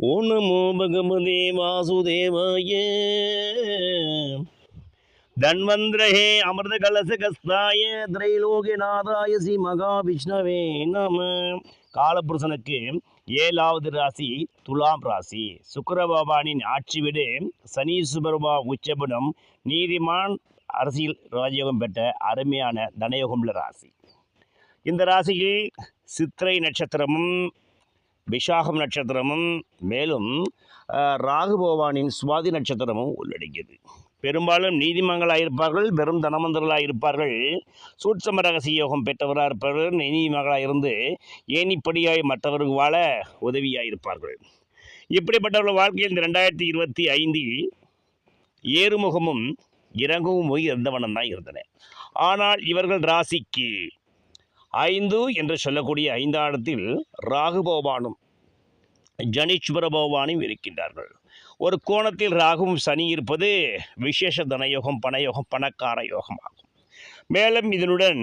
ஓ நமோ பகவதே வாசுதேவாய. தன்வந்திரஹே அமிர்த கலச கஸ்தாய திரைலோகநாதாய ஸ்ரீ மகாவிஷ்ணவே நம. காலபுருஷனுக்கு ஏழாவது ராசி துலாம் ராசி. சுக்கரபகவானின் ஆட்சி வீடு. சனீஸ்வரபா உச்சபுடம் நீதிமான் அரசியல் ராஜயோகம் பெற்ற அருமையான தனயோகம் ராசி. இந்த ராசியில் சித்திரை நட்சத்திரமும் விஷாகம் நட்சத்திரமும் மேலும் ராகுபவானின் சுவாதி நட்சத்திரமும் உள்ளடங்கியது. பெரும்பாலும் நீதிமங்களாக இருப்பார்கள் வெறும் தனமந்தர்களாக இருப்பார்கள். சூட்சம ரகசிய யோகம் பெற்றவராக இருப்பார்கள் நீதிமங்களாக இருந்து ஏனிப்படியாய் மற்றவர்கள் வாழ உதவியாக இருப்பார்கள். இப்படிப்பட்டவர்கள் வாழ்க்கையில் இந்த ரெண்டாயிரத்தி இருபத்தி ஐந்தில் ஏறுமுகமும் இறங்கவும் போய் இருந்தவனம் தான் இருந்தன ஆனால் இவர்கள் ராசிக்கு ஐந்து என்று சொல்லக்கூடிய ஐந்தாயிரத்தில் ராகுபவானும் ஜனீஸ்வர பகவானும் இருக்கின்றார்கள். ஒரு கோணத்தில் ராகுவும் சனி இருப்பது விசேஷ தனயோகம் பணயோகம் பணக்கார யோகமாகும். மேலும் இதனுடன்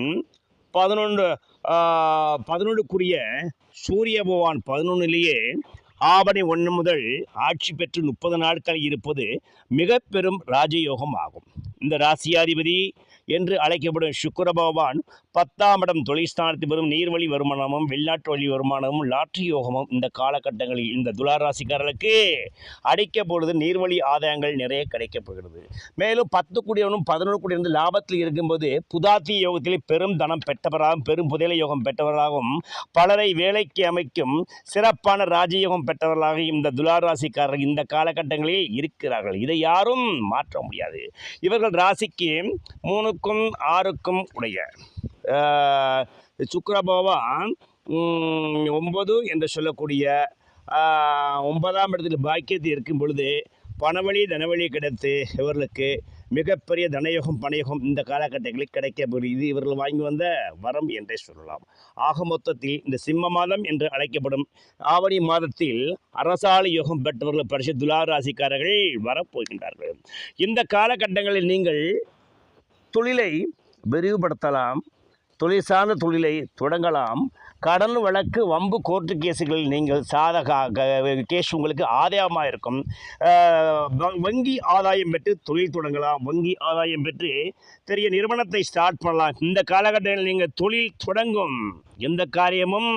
பதினொன்று பதினொன்றுக்குரிய சூரிய பகவான் பதினொன்றிலேயே ஆவணி ஒன்று முதல் ஆட்சி பெற்று முப்பது நாட்கள் இருப்பது மிக பெரும் ராஜயோகம் ஆகும் இந்த ராசியாதிபதி என்று அழைக்கப்படும் சுக்கர பகவான் பத்தாம் இடம் தொழில்ஸ்தானத்தில் வரும் நீர்வழி வருமானமும் வெளிநாட்டு வழி வருமானமும் லாட்ரி யோகமும் இந்த காலகட்டங்களில் இந்த துளாராசிக்காரர்களுக்கு அடிக்க பொழுது நீர்வழி ஆதாயங்கள் நிறைய கிடைக்கப்படுகிறது மேலும் பத்து கூடியவனும் பதினொன்று கூடியிருந்து லாபத்தில் இருக்கும்போது புதாத்தி யோகத்திலே பெரும் தனம் பெற்றவராகவும் பெரும் புதையல யோகம் பெற்றவராகவும் பலரை வேலைக்கு அமைக்கும் சிறப்பான ராஜயோகம் பெற்றவர்களாக இந்த துளாராசிக்காரர்கள் இந்த காலகட்டங்களில் இருக்கிறார்கள். இதை யாரும் மாற்ற முடியாது. இவர்கள் ராசிக்கு மூணு மூணுக்கும் ஆறுக்கும் உடைய. ஆஹ், பகவான் ஒன்பது என்று சொல்லக்கூடிய ஒன்பதாம் இடத்தில் பாக்கியத்தில் இருக்கும் பொழுது பணவழி தனவழி கிடைத்து இவர்களுக்கு மிகப்பெரிய தனயோகம் பணயோகம் இந்த காலகட்டங்களில் கிடைக்கப்படும் இது இவர்கள் வாங்கி வந்த வரம் என்றே சொல்லலாம். ஆக மொத்தத்தில் இந்த சிம்ம மாதம் என்று அழைக்கப்படும் ஆவணி மாதத்தில் அரசாலை யோகம் பெற்றவர்கள் பரிசு துளாராசிக்காரர்கள் வரப்போகின்றார்கள். இந்த காலகட்டங்களில் நீங்கள் தொழிலை விரிவுபடுத்தலாம். தொழில் சார்ந்த தொழிலை தொடங்கலாம். கடன் வழக்கு வம்பு கோர்ட்டு கேஸுகளில் நீங்கள் சாதக கேஸ் உங்களுக்கு ஆதாயமாக இருக்கும். வங்கி ஆதாயம் பெற்று தொழில் தொடங்கலாம். வங்கி ஆதாயம் பெற்று பெரிய நிறுவனத்தை ஸ்டார்ட் பண்ணலாம். இந்த காலகட்டத்தில் நீங்கள் தொழில் தொடங்கும் எந்த காரியமும்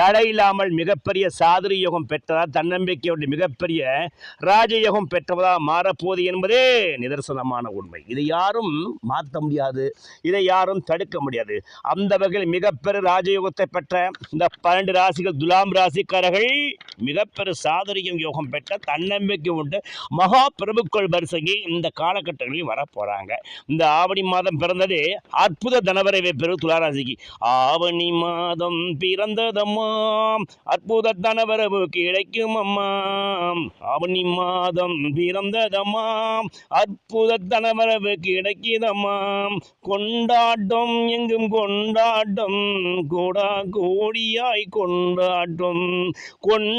தடை இல்லாமல் மிகப்பெரிய சாதுரி யோகம் பெற்றதா தன்னம்பிக்கையுடைய மிகப்பெரிய ராஜயோகம் பெற்றவதா மாறப்போகுது என்பதே நிதர்சனமான உண்மை. இதை யாரும் மாற்ற முடியாது. இதை யாரும் தடுக்க முடியாது. அந்த வகையில் மிகப்பெரிய ராஜயோகத்தை பெற்ற இந்த பன்னெண்டு ராசிகள் துலாம் ராசிக்காரர்கள் மிகப்பெரு சாதுரியம் யோகம் பெற்ற தன்னம்பிக்கை உண்டு. மகா பிரபுக்கள் வரிசைக்கு இந்த காலகட்டங்களில் வரப்போகிறாங்க இந்த ஆவணி மாதம் பிறந்ததே அற்புத தனவரவை பெரு துளாராசிக்கு. ஆவணி மாதம் பிறந்ததம்மாம். அற்புத தனவரவு கிடைக்கும் அம்மாம் ஆவணி மாதம் பிறந்ததம்மாம். அற்புத தனவரவு கிடைக்கிதம்மாம் கொண்டாட்டம் எங்கும் கொண்டாட்டம். கூடா கோடியாய் கொண்டாட்டம்.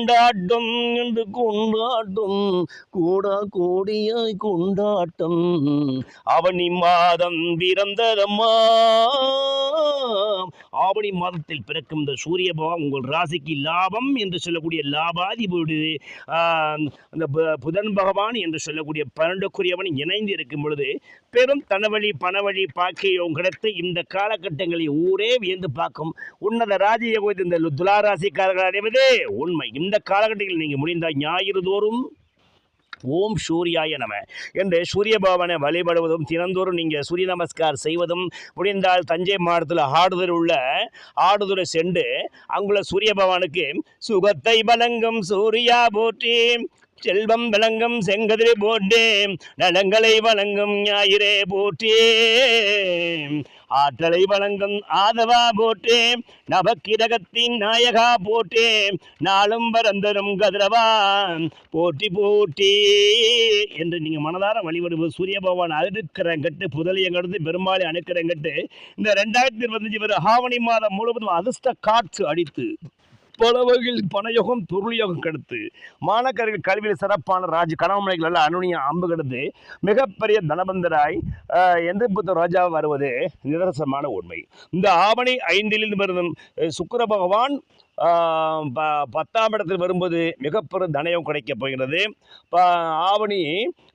கொண்டாட்டம் என்று கொண்டாட்டம் கூடா கோடியாய் கொண்டாட்டம். அவனி மாதம் பிறந்ததம்மா. ஆவணி மாதத்தில் பிறக்கும் இந்த சூரிய பகவான் உங்கள் ராசிக்கு லாபம் என்று சொல்லக்கூடிய லாபாதிபதி அந்த பு- புதன் பகவான் என்று சொல்லக்கூடிய பன்னெண்டுக்குரியவன் இணைந்து இருக்கும் பொழுது பெரும் தனவழி பணவழி பாக்கியம் கிடைத்து இந்த காலகட்டங்களில் ஊரே வியந்து பார்க்கும். உன்னத ராஜயோகத்தை இந்த துளாராசிக்காரர்கள் அடைவது உண்மை. இந்த இந்த காலகட்டத்தில் நீங்கள் முடிந்தால் ஞாயிறு தோறும் ஓம் சூர்யாய நம. என்று சூரிய பகவானை வழிபடுவதும் தினந்தோறும் நீங்கள் சூரிய நமஸ்கார் செய்வதும் முடிந்தால் தஞ்சை மாவட்டத்தில் ஆடுதுறை உள்ள ஆடுதுறை சென்று அங்குள்ள சூரிய பகவானுக்கு சுகத்தை வழங்கும் சூர்யா போற்றி. செல்வம் விளங்கும் செங்கதிரை போட்டே நலங்களை வழங்கும் ஞாயிறே போற்றே. ஆற்றலை வழங்கும் ஆதவா போட்டே நவக்கிரகத்தின் நாயகா போட்டே நாளும் பரந்தரும் கதிரவா போட்டி போட்டி என்று நீங்கள் மனதார வழிபடுவது சூரிய பகவான் அழுக்கிறங்கட்டு புதலியங்கடுத்து பெரும்பாலும் அணுக்கிறங்கட்டு இந்த ரெண்டாயிரத்தி இருபத்தஞ்சு பேர் ஆவணி மாதம் முழுவதும் அதிர்ஷ்ட காற்று அடித்து பல வகையில் பணயோகம் பொருளியோகம் கெடுத்து மாணக்கர்கள் கல்வியில் சிறப்பான ராஜ கனவுமனைகள் எல்லாம் அனுனிய அம்பு கெடுத்து மிகப்பெரிய தனபந்தராய் எந்த புத்த ராஜா வருவது நிதர்சனமான உண்மை. இந்த ஆவணி ஐந்திலிருந்து வரும் சுக்கர பகவான் ப- பத்தாம் இடத்தில் வரும்போது மிகப்பெரும் தனயம் கிடைக்கப் போகிறது. ப- ஆவணி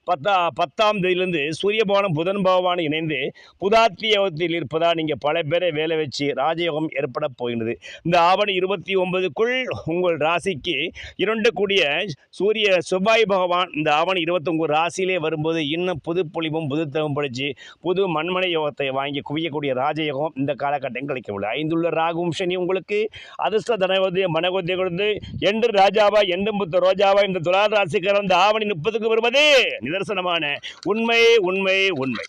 பத்தா பத்தாம் தேதியிலிருந்து சூரிய பகவானும் புதன் பகவானும் இணைந்து புதாத்தி யோகத்தில் இருப்பதால் நீங்கள் பல பேரை வேலை வச்சு ராஜயோகம் ஏற்பட போகிறது இந்த ஆவணி இருபத்தி ஒன்பதுக்குள் உங்கள் ராசிக்கு இரண்டு கூடிய சூரிய செவ்வாய் பகவான் இந்த ஆவணி இருபத்தொம்பது ராசியிலே வரும்போது இன்னும் புது பொலிவும் புதுத்தவும் படித்து புது மண்மனை யோகத்தை வாங்கி குவியக்கூடிய ராஜயோகம் இந்த காலகட்டம் கிடைக்கவில்லை ஐந்துள்ள ராகுவும் சனி உங்களுக்கு அதிர்ஷ்ட தனவதி மனகோத்திய கொடுத்து என்று ராஜாவா என்றும் புத்த ரோஜாவா இந்த துலா ராசிக்காரர் இந்த ஆவணி முப்பதுக்கு வருவது நிதர்சனமான உண்மை உண்மை உண்மை.